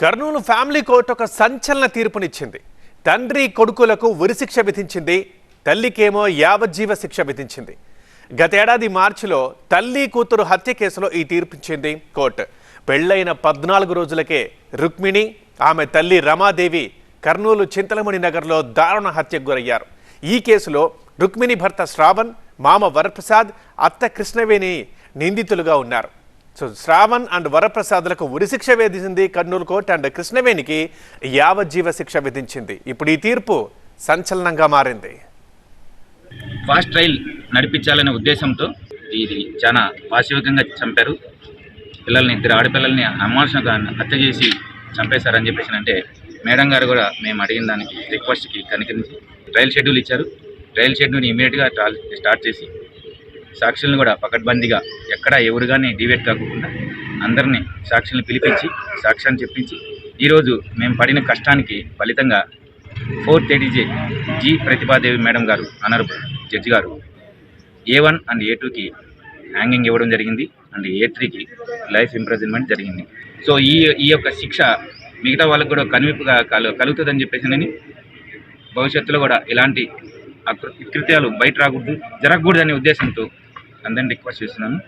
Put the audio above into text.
Kurnool family court ఒక సంచలన తీర్పునిచ్చింది. తండ్రి కొడుకులకు ఉరిశిక్ష విధించింది తల్లికేమో యావజ్జీవ శిక్ష విధించింది. గతేడాది మార్చిలో తల్లి కూతురు హత్య కేసులో ఈ తీర్పిచ్చింది కోర్టు. పెళ్ళైన పద్నాలుగు రోజులకే రుక్మిణి ఆమె తల్లి రమాదేవి కర్నూలు చింతలమణి నగర్లో దారుణ హత్యకు గురయ్యారు. ఈ కేసులో రుక్మిణి భర్త శ్రావణ్ మామ వరప్రసాద్ అత్త కృష్ణవేణి నిందితులుగా ఉన్నారు. సో శ్రావణ్ అండ్ వరప్రసాద్లకు ఉరిశిక్ష విధించింది కర్నూలు కోర్టు అండ్ కృష్ణవేణికి యావజ్జీవ శిక్ష విధించింది. ఇప్పుడు ఈ తీర్పు సంచలనంగా మారింది. ఫాస్ట్ ట్రయల్ నడిపించాలనే ఉద్దేశంతో ఇది చాలా పాశవికంగా చంపారు. పిల్లల్ని ఇద్దరు ఆడపిల్లల్ని అమానుషంగా హత్య చేసి చంపేశారని చెప్పేసి అంటే మేడం గారు కూడా మేము అడిగిన దానికి రిక్వెస్ట్కి కనికరించి ట్రయల్ షెడ్యూల్ ఇచ్చారు. ట్రయల్ షెడ్యూల్ని ఇమీడియట్గా స్టార్ట్ చేసి సాక్షులను కూడా పకడ్బందీగా ఎక్కడ ఎవరు కానీ డివేట్ కాకుండా అందరినీ సాక్షుల్ని పిలిపించి సాక్ష్యాన్ని చెప్పించి ఈరోజు మేము పడిన కష్టానికి ఫలితంగా ఫోర్త్ ఎడిజే జి ప్రతిభాదేవి మేడం గారు అనరబుల్ జడ్జి గారు ఏ వన్ అండ్ ఏ టూకి హ్యాంగింగ్ ఇవ్వడం జరిగింది అండ్ ఏ త్రీకి లైఫ్ ఇంప్రెజన్మెంట్ జరిగింది. సో ఈ ఈ యొక్క శిక్ష మిగతా వాళ్ళకు కూడా కనువిపుగా కలు కలుగుతుందని చెప్పేసి నేను భవిష్యత్తులో కూడా ఇలాంటి కృత్యాలు బయట రాకూడదు జరగకూడదనే ఉద్దేశంతో అందరిని రిక్వెస్ట్ చేస్తున్నాను.